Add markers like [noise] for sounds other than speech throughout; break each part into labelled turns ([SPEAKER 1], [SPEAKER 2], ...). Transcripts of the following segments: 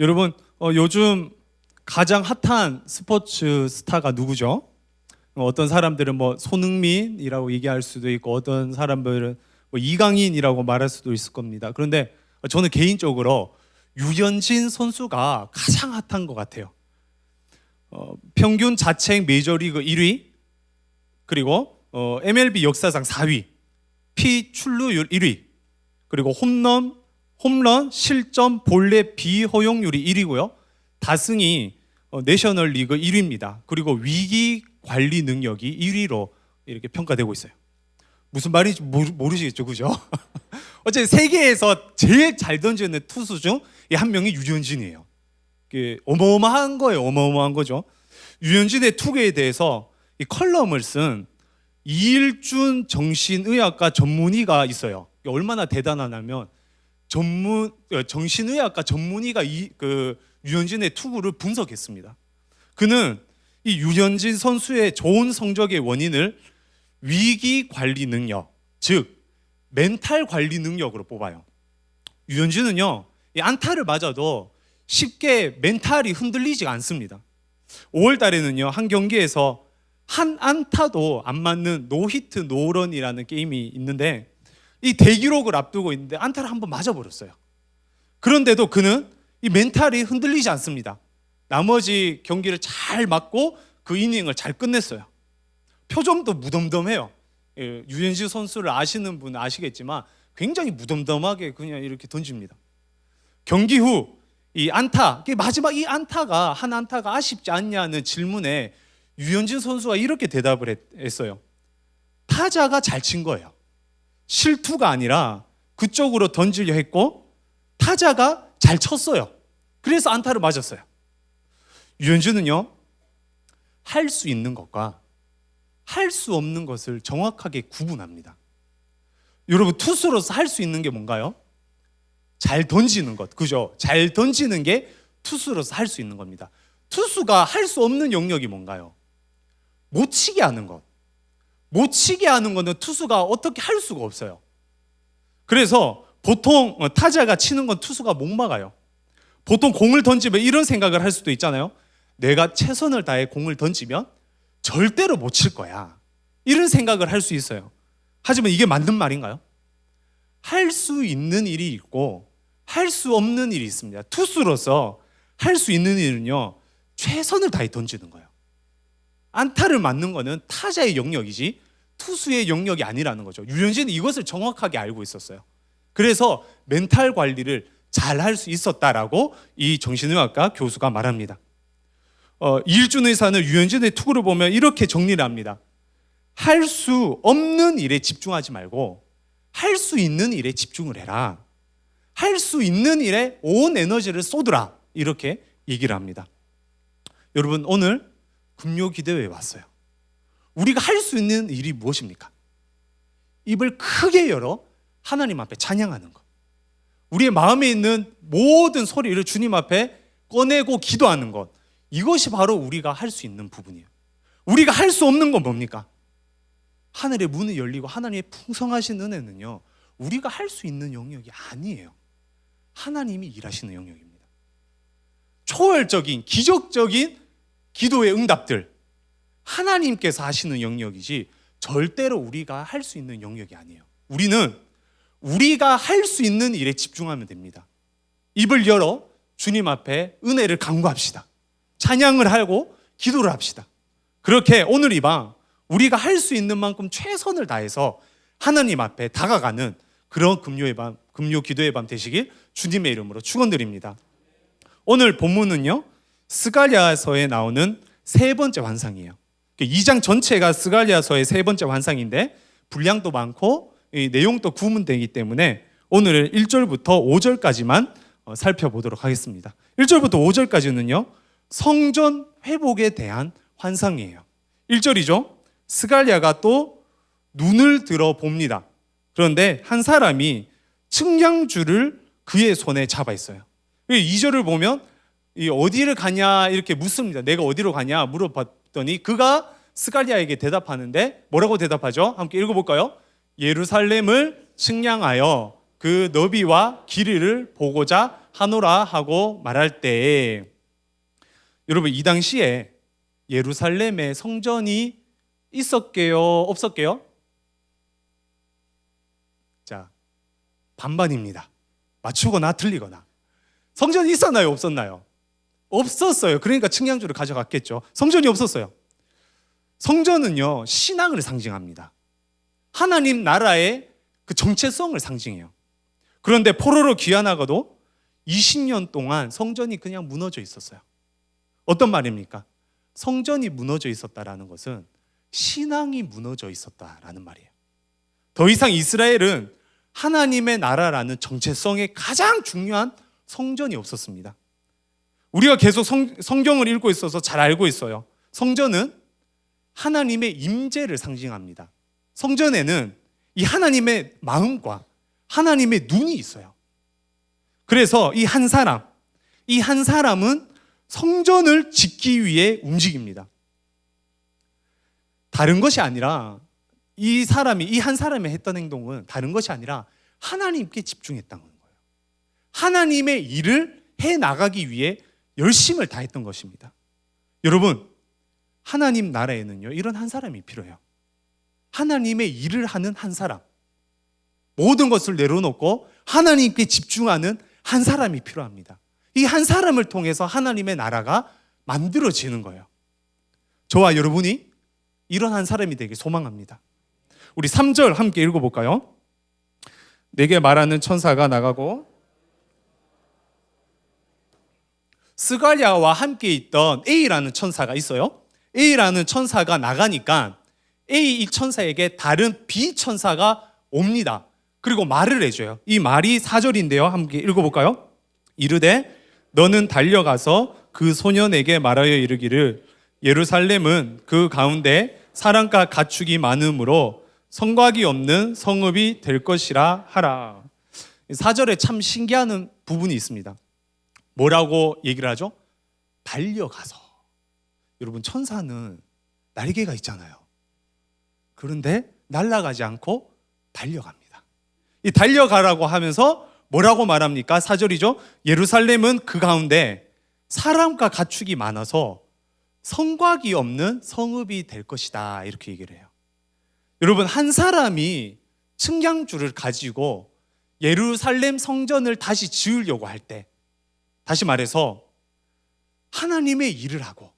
[SPEAKER 1] 여러분 어, 요즘 가장 핫한 스포츠 스타가 누구죠? 어, 어떤 사람들은 뭐 손흥민이라고 얘기할 수도 있고 어떤 사람들은 뭐 이강인이라고 말할 수도 있을 겁니다. 그런데 저는 개인적으로 유현진 선수가 가장 핫한 것 같아요. 어, 평균 자책 메이저리그 1위 그리고 어, MLB 역사상 4위 피 출루율 1위 그리고 홈런 홈런 실점 볼넷 비허용률이 1위고요. 다승이 어, 내셔널 리그 1위입니다. 그리고 위기 관리 능력이 1위로 이렇게 평가되고 있어요. 무슨 말인지 모르, 모르시겠죠, 그죠? [laughs] 어째 세계에서 제일 잘 던지는 투수 중 한 명이 유현진이에요. 이게 어마어마한 거예요, 어마어마한 거죠. 유현진의 투구에 대해서 이 컬럼을 쓴 이일준 정신의학과 전문의가 있어요. 얼마나 대단하냐면 전문 어, 정신의학과 전문의가 이 그 유현진의 투구를 분석했습니다. 그는 이 유현진 선수의 좋은 성적의 원인을 위기 관리 능력, 즉 멘탈 관리 능력으로 뽑아요. 유현진은요, 이 안타를 맞아도 쉽게 멘탈이 흔들리지가 않습니다. 5월 달에는요, 한 경기에서 한 안타도 안 맞는 노히트 노런이라는 게임이 있는데 이 대기록을 앞두고 있는데 안타를 한번 맞아버렸어요. 그런데도 그는 이 멘탈이 흔들리지 않습니다. 나머지 경기를 잘 맞고 그 이닝을 잘 끝냈어요. 표정도 무덤덤해요. 예, 유현진 선수를 아시는 분 아시겠지만 굉장히 무덤덤하게 그냥 이렇게 던집니다. 경기 후 이 안타, 마지막 이 안타가 한 안타가 아쉽지 않냐는 질문에 유현진 선수가 이렇게 대답을 했- 했어요. 타자가 잘 친 거예요. 실투가 아니라 그쪽으로 던지려 했고 타자가 잘 쳤어요. 그래서 안타를 맞았어요. 유현진은요 할 수 있는 것과 할 수 없는 것을 정확하게 구분합니다. 여러분 투수로서 할 수 있는 게 뭔가요? 잘 던지는 것, 그죠? 잘 던지는 게 투수로서 할 수 있는 겁니다. 투수가 할 수 없는 영역이 뭔가요? 못 치게 하는 것. 못 치게 하는 거는 투수가 어떻게 할 수가 없어요. 그래서 보통 어, 타자가 치는 건 투수가 못 막아요. 보통 공을 던지면 이런 생각을 할 수도 있잖아요. 내가 최선을 다해 공을 던지면 절대로 못 칠 거야. 이런 생각을 할 수 있어요. 하지만 이게 맞는 말인가요? 할 수 있는 일이 있고 할 수 없는 일이 있습니다. 투수로서 할 수 있는 일은요. 최선을 다해 던지는 거예요. 안타를 맞는 거는 타자의 영역이지 투수의 영역이 아니라는 거죠. 유현진은 이것을 정확하게 알고 있었어요. 그래서 멘탈 관리를 잘 할 수 있었다라고 이 정신의학과 교수가 말합니다. 어, 이일준 의사는 유현진의 투구를 보면 이렇게 정리를 합니다. 할 수 없는 일에 집중하지 말고 할 수 있는 일에 집중을 해라. 할 수 있는 일에 온 에너지를 쏟으라. 이렇게 얘기를 합니다. 여러분 오늘 금요 기대회에 왔어요. 우리가 할 수 있는 일이 무엇입니까? 입을 크게 열어 하나님 앞에 찬양하는 것. 우리의 마음에 있는 모든 소리를 주님 앞에 꺼내고 기도하는 것. 이것이 바로 우리가 할 수 있는 부분이에요. 우리가 할 수 없는 건 뭡니까? 하늘의 문이 열리고 하나님의 풍성하신 은혜는요. 우리가 할 수 있는 영역이 아니에요. 하나님이 일하시는 영역입니다. 초월적인 기적적인 기도의 응답들 하나님께서 하시는 영역이지 절대로 우리가 할 수 있는 영역이 아니에요. 우리는 우리가 할 수 있는 일에 집중하면 됩니다. 입을 열어 주님 앞에 은혜를 간구합시다. 찬양을 하고 기도를 합시다. 그렇게 오늘 이 밤 우리가 할 수 있는 만큼 최선을 다해서 하나님 앞에 다가가는 그런 금요의 밤, 금요 기도의 밤 되시길 주님의 이름으로 축원드립니다. 오늘 본문은요 스가랴서에 나오는 세 번째 환상이에요. 2장 전체가 스가랴서의 세 번째 환상인데 분량도 많고 이 내용도 구문되기 때문에 오늘은 1절부터 5절까지만 어, 살펴보도록 하겠습니다. 1절부터 5절까지는요 성전 회복에 대한 환상이에요. 1절이죠. 스가랴가 또 눈을 들어 봅니다. 그런데 한 사람이 측량줄을 그의 손에 잡아 있어요. 2절을 보면 이 어디를 가냐 이렇게 묻습니다. 내가 어디로 가냐 물어봤더니 그가 스가리아에게 대답하는데 뭐라고 대답하죠? 함께 읽어볼까요? 예루살렘을 측량하여 그 너비와 길이를 보고자 하노라 하고 말할 때 여러분 이 당시에 예루살렘에 성전이 있었게요, 없었게요? 자, 반반입니다. 맞추거나 틀리거나. 성전이 있었나요, 없었나요? 없었어요. 그러니까 측량주를 가져갔겠죠. 성전이 없었어요. 성전은요, 신앙을 상징합니다. 하나님 나라의 그 정체성을 상징해요. 그런데 포로로 귀환하고도 20년 동안 성전이 그냥 무너져 있었어요. 어떤 말입니까? 성전이 무너져 있었다라는 것은 신앙이 무너져 있었다라는 말이에요. 더 이상 이스라엘은 하나님의 나라라는 정체성의 가장 중요한 성전이 없었습니다. 우리가 계속 성, 성경을 읽고 있어서 잘 알고 있어요. 성전은 하나님의 임재를 상징합니다. 성전에는 이 하나님의 마음과 하나님의 눈이 있어요. 그래서 이 한 사람, 이 한 사람은 성전을 짓기 위해 움직입니다. 다른 것이 아니라 이 사람이 이 한 사람이 했던 행동은 다른 것이 아니라 하나님께 집중했다는 거예요. 하나님의 일을 해 나가기 위해 열심을 다했던 것입니다. 여러분, 하나님 나라에는요, 이런 한 사람이 필요해요. 하나님의 일을 하는 한 사람. 모든 것을 내려놓고 하나님께 집중하는 한 사람이 필요합니다. 이 한 사람을 통해서 하나님의 나라가 만들어지는 거예요. 저와 여러분이 이런 한 사람이 되길 소망합니다. 우리 3절 함께 읽어볼까요? 내게 말하는 천사가 나가고 스갈랴와 함께 있던 A라는 천사가 있어요. A라는 천사가 나가니까 A 이 천사에게 다른 B 천사가 옵니다. 그리고 말을 해줘요. 이 말이 4절인데요. 함께 읽어볼까요? 이르되 너는 달려가서 그 소년에게 말하여 이르기를 예루살렘은 그 가운데 사랑과 가축이 많으므로 성곽이 없는 성읍이 될 것이라 하라. 4절에 참 신기한 부분이 있습니다. 뭐라고 얘기를 하죠? 달려가서. 여러분 천사는 날개가 있잖아요. 그런데 날아가지 않고 달려갑니다. 이 달려가라고 하면서 뭐라고 말합니까? 4절이죠. 예루살렘은 그 가운데 사람과 가축이 많아서 성곽이 없는 성읍이 될 것이다. 이렇게 얘기를 해요. 여러분 한 사람이 측량주를 가지고 예루살렘 성전을 다시 지으려고 할 때 다시 말해서 하나님의 일을 하고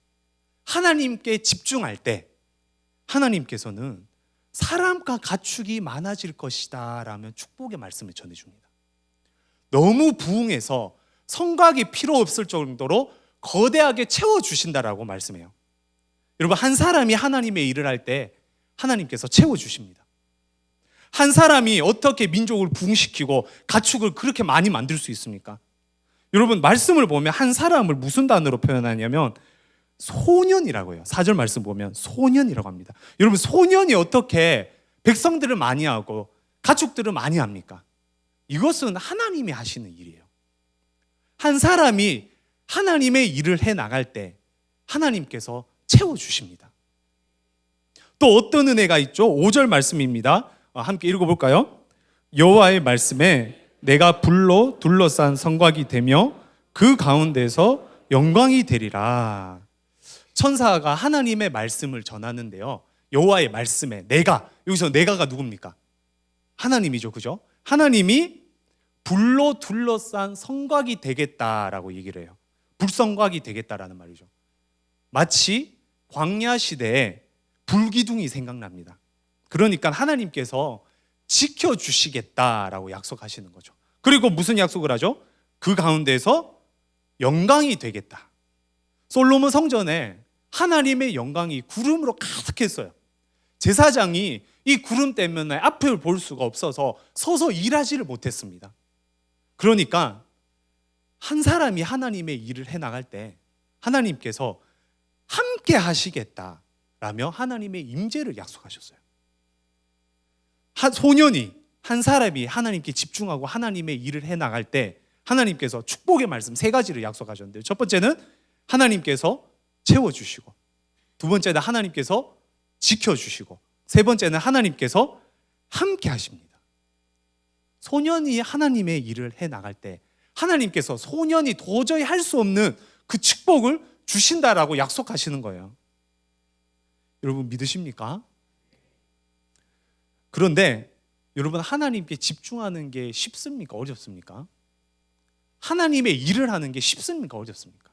[SPEAKER 1] 하나님께 집중할 때 하나님께서는 사람과 가축이 많아질 것이다 라면 축복의 말씀을 전해줍니다. 너무 부흥해서 성곽이 필요 없을 정도로 거대하게 채워주신다라고 말씀해요. 여러분, 한 사람이 하나님의 일을 할 때 하나님께서 채워주십니다. 한 사람이 어떻게 민족을 부흥시키고 가축을 그렇게 많이 만들 수 있습니까? 여러분, 말씀을 보면 한 사람을 무슨 단어로 표현하냐면 소년이라고 해요. 사절 말씀 보면 소년이라고 합니다. 여러분, 소년이 어떻게 백성들을 많이 하고 가축들을 많이 합니까? 이것은 하나님이 하시는 일이에요. 한 사람이 하나님의 일을 해 나갈 때 하나님께서 채워 주십니다. 또 어떤 은혜가 있죠? 5절 말씀입니다. 어, 함께 읽어 볼까요? 여호와의 말씀에 내가 불로 둘러싼 성곽이 되며 그 가운데서 영광이 되리라. 천사가 하나님의 말씀을 전하는데요. 여호와의 말씀에 내가 여기서 내가가 누굽니까? 하나님이죠. 그죠? 하나님이 불로 둘러싼 성곽이 되겠다라고 얘기를 해요. 불성곽이 되겠다라는 말이죠. 마치 광야 시대에 불기둥이 생각납니다. 그러니까 하나님께서 지켜 주시겠다라고 약속하시는 거죠. 그리고 무슨 약속을 하죠? 그 가운데서 영광이 되겠다. 솔로몬 성전에 하나님의 영광이 구름으로 가득했어요. 제사장이 이 구름 때문에 앞을 볼 수가 없어서 서서 일하지를 못했습니다. 그러니까 한 사람이 하나님의 일을 해 나갈 때 하나님께서 함께 하시겠다라며 하나님의 임재를 약속하셨어요. 한 소년이 한 사람이 하나님께 집중하고 하나님의 일을 해 나갈 때 하나님께서 축복의 말씀 세 가지를 약속하셨는데요. 첫 번째는 하나님께서 채워 주시고 두 번째는 하나님께서 지켜 주시고 세 번째는 하나님께서 함께 하십니다. 소년이 하나님의 일을 해 나갈 때 하나님께서 소년이 도저히 할 수 없는 그 축복을 주신다라고 약속하시는 거예요. 여러분 믿으십니까? 그런데 여러분 하나님께 집중하는 게 쉽습니까? 어렵습니까? 하나님의 일을 하는 게 쉽습니까? 어렵습니까?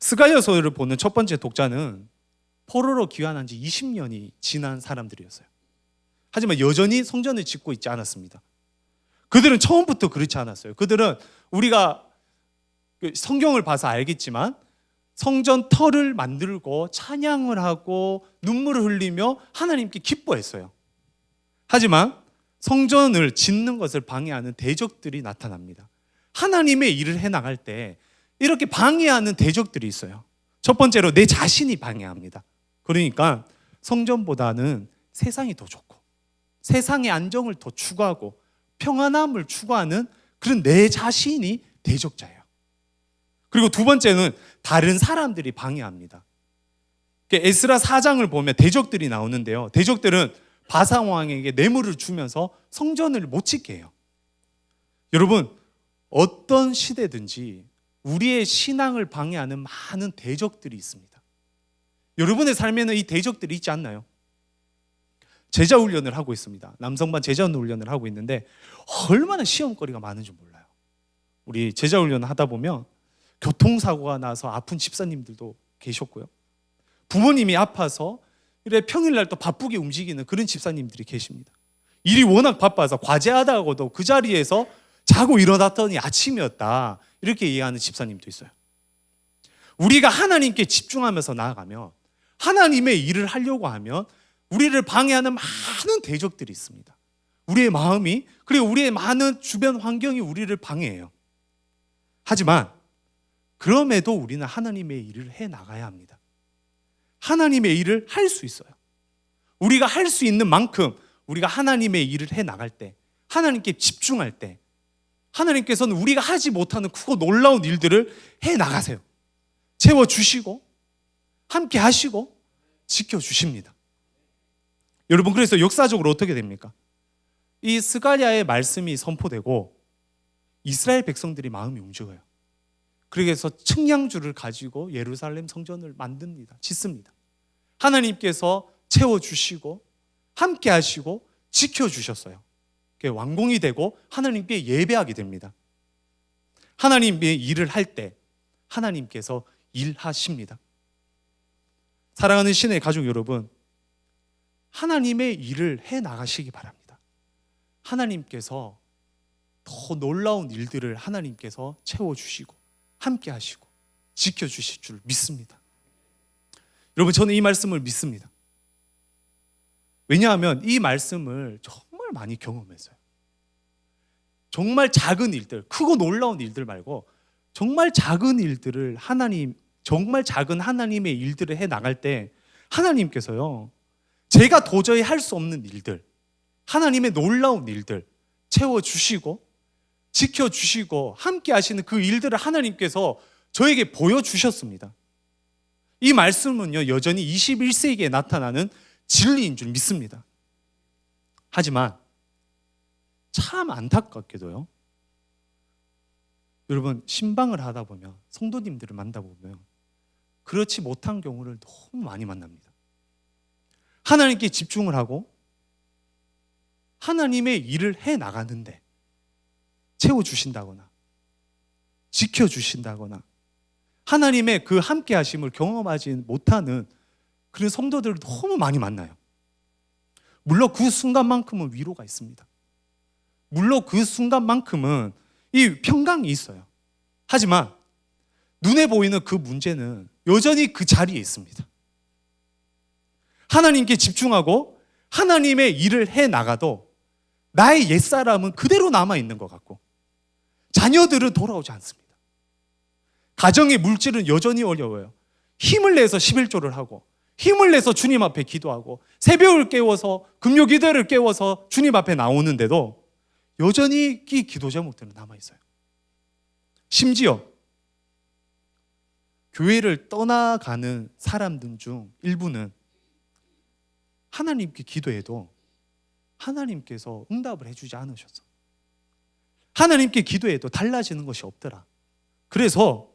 [SPEAKER 1] 스가랴서를 보는 첫 번째 독자는 포로로 귀환한 지 20년이 지난 사람들이었어요. 하지만 여전히 성전을 짓고 있지 않았습니다. 그들은 처음부터 그렇지 않았어요. 그들은 우리가 그 성경을 봐서 알겠지만 성전 터를 만들고 찬양을 하고 눈물을 흘리며 하나님께 기뻐했어요. 하지만 성전을 짓는 것을 방해하는 대적들이 나타납니다. 하나님의 일을 해 나갈 때 이렇게 방해하는 대적들이 있어요. 첫 번째로 내 자신이 방해합니다. 그러니까 성전보다는 세상이 더 좋고 세상의 안정을 더 추구하고 평안함을 추구하는 그런 내 자신이 대적자예요. 그리고 두 번째는 다른 사람들이 방해합니다. 에스라 4장을 보면 대적들이 나오는데요. 대적들은 바상 왕에게 뇌물을 주면서 성전을 못 짓게 해요. 여러분, 어떤 시대든지 우리의 신앙을 방해하는 많은 대적들이 있습니다. 여러분의 삶에는 이 대적들이 있지 않나요? 제자 훈련을 하고 있습니다. 남성반 제자 훈련을 하고 있는데 얼마나 시험거리가 많은지 몰라요. 우리 제자 훈련 하다 보면 교통사고가 나서 아픈 집사님들도 계셨고요. 부모님이 아파서 이래 평일날 또 바쁘게 움직이는 그런 집사님들이 계십니다. 일이 워낙 바빠서 과제하다가도 그 자리에서 자고 일어났더니 아침이었다. 이렇게 이해하는 집사님도 있어요. 우리가 하나님께 집중하면서 나아가면 하나님의 일을 하려고 하면 우리를 방해하는 많은 대적들이 있습니다. 우리의 마음이 그리고 우리의 많은 주변 환경이 우리를 방해해요. 하지만 그럼에도 우리는 하나님의 일을 해 나가야 합니다. 하나님의 일을 할 수 있어요. 우리가 할 수 있는 만큼 우리가 하나님의 일을 해 나갈 때, 하나님께 집중할 때, 하나님께서는 우리가 하지 못하는 크고 놀라운 일들을 해 나가세요. 채워 주시고, 함께 하시고, 지켜 주십니다. 여러분, 그래서 역사적으로 어떻게 됩니까? 이 스가랴의 말씀이 선포되고, 이스라엘 백성들이 마음이 움직여요. 그래서 측량주를 가지고 예루살렘 성전을 만듭니다. 짓습니다. 하나님께서 채워 주시고 함께 하시고 지켜 주셨어요. 완공이 되고 하나님께 예배하게 됩니다. 하나님의 일을 할 때 하나님께서 일하십니다. 사랑하는 신의 가족 여러분, 하나님의 일을 해 나가시기 바랍니다. 하나님께서 더 놀라운 일들을 하나님께서 채워 주시고 함께 하시고 지켜 주실 줄 믿습니다. 여러분 저는 이 말씀을 믿습니다. 왜냐하면 이 말씀을 정말 많이 경험했어요. 정말 작은 일들, 크고 놀라운 일들 말고 정말 작은 일들을 하나님, 정말 작은 하나님의 일들을 해 나갈 때 하나님께서요, 제가 도저히 할 수 없는 일들, 하나님의 놀라운 일들 채워주시고, 지켜주시고, 함께 하시는 그 일들을 하나님께서 저에게 보여주셨습니다. 이 말씀은요, 여전히 21세기에 나타나는 진리인 줄 믿습니다. 하지만 참 안타깝게도요. 여러분 신방을 하다 보면 성도님들을 만나 보면 그렇지 못한 경우를 너무 많이 만납니다. 하나님께 집중을 하고 하나님의 일을 해 나가는데 채워 주신다거나 지켜 주신다거나 하나님의 그 함께 하심을 경험하지 못하는 그런 성도들을 너무 많이 만나요. 물론 그 순간만큼은 위로가 있습니다. 물론 그 순간만큼은 이 평강이 있어요. 하지만 눈에 보이는 그 문제는 여전히 그 자리에 있습니다. 하나님께 집중하고 하나님의 일을 해 나가도 나의 옛사람은 그대로 남아 있는 것 같고 자녀들은 돌아오지 않습니다. 가정의 물질은 여전히 어려워요. 힘을 내서 11조를 하고 힘을 내서 주님 앞에 기도하고 새벽을 깨워서 금요 기도를 깨워서 주님 앞에 나오는데도 여전히 이 기도 제목들은 남아 있어요. 심지어 교회를 떠나가는 사람들 중 일부는 하나님께 기도해도 하나님께서 응답을 해주지 않으셨어. 하나님께 기도해도 달라지는 것이 없더라. 그래서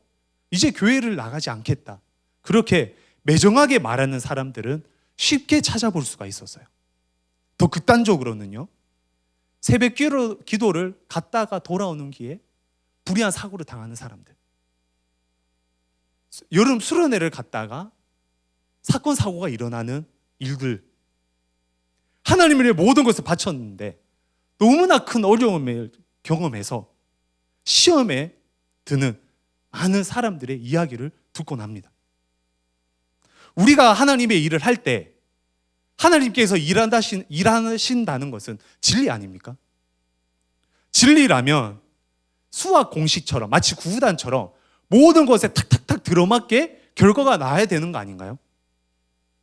[SPEAKER 1] 이제 교회를 나가지 않겠다. 그렇게 매정하게 말하는 사람들은 쉽게 찾아볼 수가 있었어요. 더 극단적으로는요. 새벽 기도- 기도를 갔다가 돌아오는 길에 불의한 사고를 당하는 사람들. 여름 수련회를 갔다가 사건 사고가 일어나는 일들. 하나님을 위해 모든 것을 바쳤는데 너무나 큰 어려움을 경험해서 시험에 드는 많은 사람들의 이야기를 듣곤 합니다. 우리가 하나님의 일을 할 때 하나님께서 일한다신, 일하신다는 것은 진리 아닙니까? 진리라면 수학 공식처럼 마치 구구단처럼 모든 것에 탁탁탁 들어맞게 결과가 나야 되는 거 아닌가요?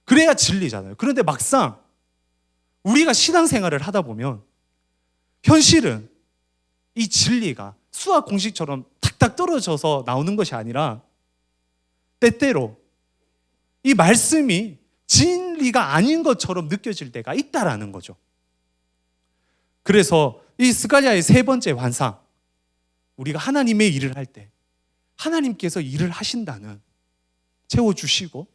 [SPEAKER 1] 그래야 진리잖아요. 그런데 막상 우리가 신앙생활을 하다 보면 현실은 이 진리가 수학 공식처럼 탁탁 떨어져서 나오는 것이 아니라 때때로 이 말씀이 진리가 아닌 것처럼 느껴질 때가 있다라는 거죠. 그래서 이 스가랴의 세 번째 환상, 우리가 하나님의 일을 할 때 하나님께서 일을 하신다는 채워 주시고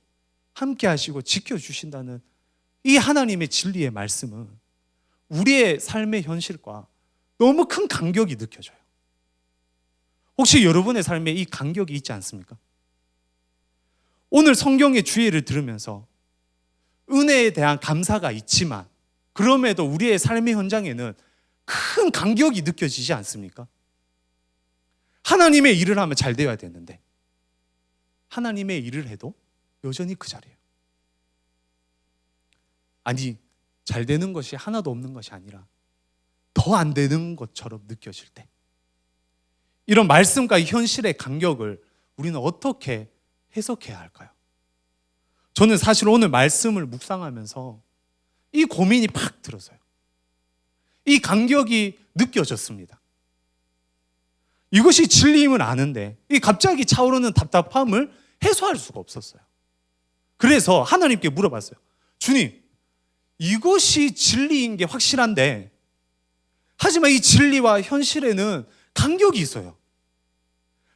[SPEAKER 1] 함께 하시고 지켜 주신다는 이 하나님의 진리의 말씀은 우리의 삶의 현실과 너무 큰 간격이 느껴져요. 혹시 여러분의 삶에 이 간격이 있지 않습니까? 오늘 성경의 주의를 들으면서 은혜에 대한 감사가 있지만 그럼에도 우리의 삶의 현장에는 큰 간격이 느껴지지 않습니까? 하나님의 일을 하면 잘 되어야 되는데 하나님의 일을 해도 여전히 그 자리예요. 아니 잘 되는 것이 하나도 없는 것이 아니라 더 안 되는 것처럼 느껴질 때 이런 말씀과 현실의 간격을 우리는 어떻게 해석해야 할까요? 저는 사실 오늘 말씀을 묵상하면서 이 고민이 팍 들어서요. 이 간격이 느껴졌습니다. 이것이 진리임을 아는데 이 갑자기 차오르는 답답함을 해소할 수가 없었어요. 그래서 하나님께 물어봤어요. 주님, 이것이 진리인 게 확실한데 하지만 이 진리와 현실에는 간격이 있어요.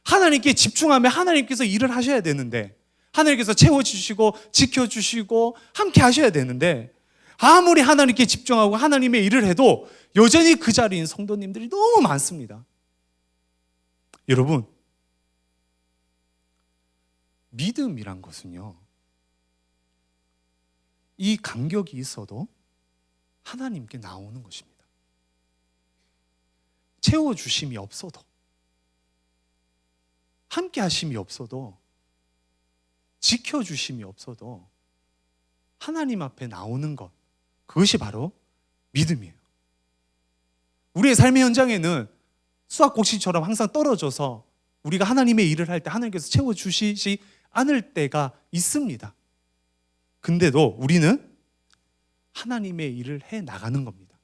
[SPEAKER 1] 하나님께 집중하면 하나님께서 일을 하셔야 되는데 하나님께서 채워주시고 지켜주시고 함께 하셔야 되는데 아무리 하나님께 집중하고 하나님의 일을 해도 여전히 그 자리인 성도님들이 너무 많습니다. 여러분, 믿음이란 것은요, 이 간격이 있어도 하나님께 나오는 것입니다. 채워주심이 없어도, 함께 하심이 없어도, 지켜주심이 없어도, 하나님 앞에 나오는 것, 그것이 바로 믿음이에요. 우리의 삶의 현장에는 수학 곡식처럼 항상 떨어져서 우리가 하나님의 일을 할 때 하나님께서 채워주시지 않을 때가 있습니다. 근데도 우리는 하나님의 일을 해 나가는 겁니다.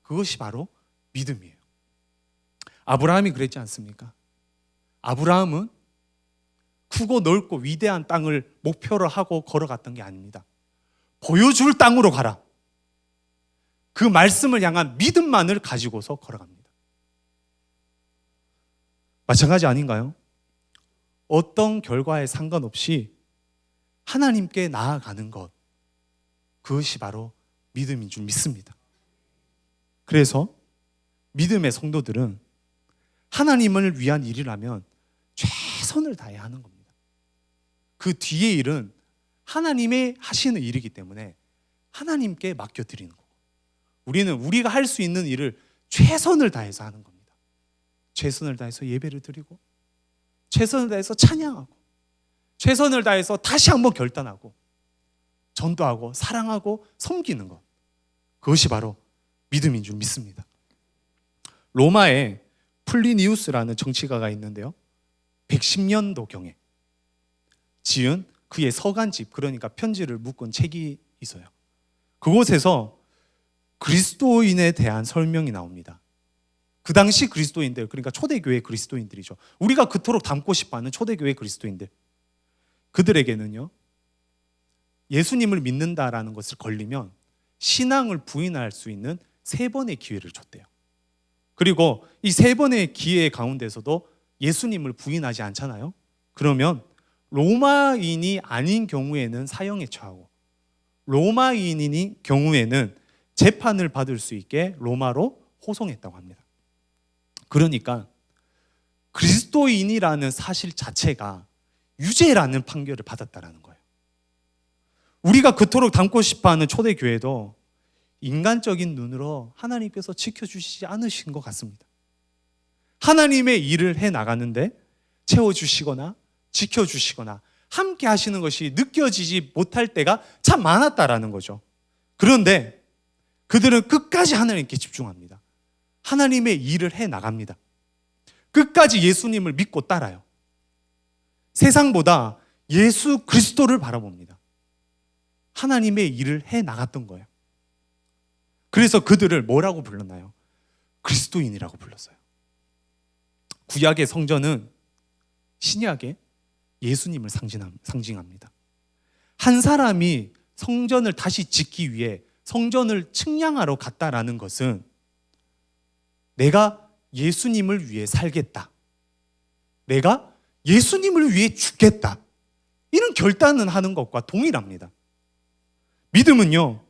[SPEAKER 1] 그것이 바로 믿음이에요. 아브라함이 그랬지 않습니까? 아브라함은 크고 넓고 위대한 땅을 목표로 하고 걸어갔던 게 아닙니다. 보여줄 땅으로 가라. 그 말씀을 향한 믿음만을 가지고서 걸어갑니다. 마찬가지 아닌가요? 어떤 결과에 상관없이 하나님께 나아가는 것, 그것이 바로 믿음인 줄 믿습니다. 그래서 믿음의 성도들은 하나님을 위한 일이라면 최선을 다해야 하는 겁니다. 그 뒤의 일은 하나님의 하시는 일이기 때문에 하나님께 맡겨드리는 거고 우리는 우리가 할 수 있는 일을 최선을 다해서 하는 겁니다. 최선을 다해서 예배를 드리고 최선을 다해서 찬양하고 최선을 다해서 다시 한번 결단하고 전도하고 사랑하고 섬기는 것 그것이 바로 믿음인 줄 믿습니다. 로마에 플리니우스라는 정치가가 있는데요. 110년도경에 지은 그의 서간집 그러니까 편지를 묶은 책이 있어요. 그곳에서 그리스도인에 대한 설명이 나옵니다. 그 당시 그리스도인들 그러니까 초대교회 그리스도인들이죠. 우리가 그토록 닮고 싶어 하는 초대교회 그리스도인들 그들에게는요 예수님을 믿는다라는 것을 걸리면 신앙을 부인할 수 있는 세 번의 기회를 줬대요. 그리고 이 세 번의 기회 가운데서도 예수님을 부인하지 않잖아요. 그러면 로마인이 아닌 경우에는 사형에 처하고 로마인인 경우에는 재판을 받을 수 있게 로마로 호송했다고 합니다. 그러니까 그리스도인이라는 사실 자체가 유죄라는 판결을 받았다라는 거예요. 우리가 그토록 담고 싶어하는 초대교회도 인간적인 눈으로 하나님께서 지켜주시지 않으신 것 같습니다. 하나님의 일을 해 나가는데 채워주시거나 지켜주시거나 함께 하시는 것이 느껴지지 못할 때가 참 많았다라는 거죠. 그런데 그들은 끝까지 하나님께 집중합니다. 하나님의 일을 해 나갑니다. 끝까지 예수님을 믿고 따라요. 세상보다 예수 그리스도를 바라봅니다. 하나님의 일을 해 나갔던 거예요. 그래서 그들을 뭐라고 불렀나요? 그리스도인이라고 불렀어요. 구약의 성전은 신약의 예수님을 상징합니다. 한 사람이 성전을 다시 짓기 위해 성전을 측량하러 갔다라는 것은 내가 예수님을 위해 살겠다. 내가 예수님을 위해 죽겠다. 이런 결단을 하는 것과 동일합니다. 믿음은요,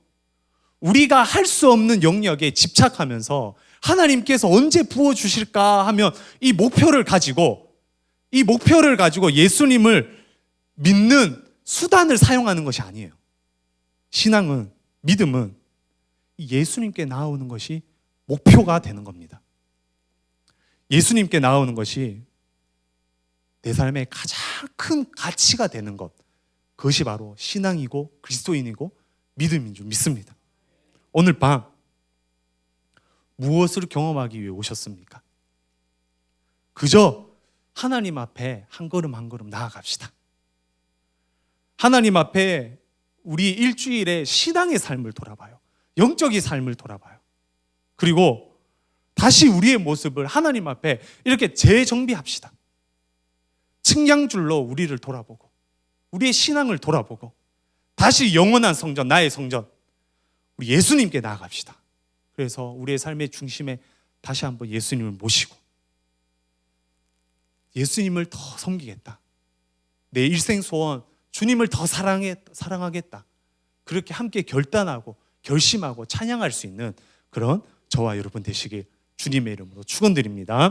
[SPEAKER 1] 우리가 할 수 없는 영역에 집착하면서 하나님께서 언제 부어 주실까 하면 이 목표를 가지고 이 목표를 가지고 예수님을 믿는 수단을 사용하는 것이 아니에요. 신앙은, 믿음은 이 예수님께 나오는 것이 목표가 되는 겁니다. 예수님께 나오는 것이 내 삶의 가장 큰 가치가 되는 것. 그것이 바로 신앙이고 그리스도인이고 믿음인 줄 믿습니다. 오늘 밤 무엇을 경험하기 위해 오셨습니까? 그저 하나님 앞에 한 걸음 한 걸음 나아갑시다. 하나님 앞에 우리 일주일의 신앙의 삶을 돌아봐요. 영적인 삶을 돌아봐요. 그리고 다시 우리의 모습을 하나님 앞에 이렇게 재정비합시다. 측량줄로 우리를 돌아보고 우리의 신앙을 돌아보고 다시 영원한 성전, 나의 성전, 우리 예수님께 나아갑시다. 그래서 우리의 삶의 중심에 다시 한번 예수님을 모시고 예수님을 더 섬기겠다. 내 일생 소원, 주님을 더 사랑해, 사랑하겠다. 그렇게 함께 결단하고 결심하고 찬양할 수 있는 그런 저와 여러분 되시길 주님의 이름으로 축원드립니다.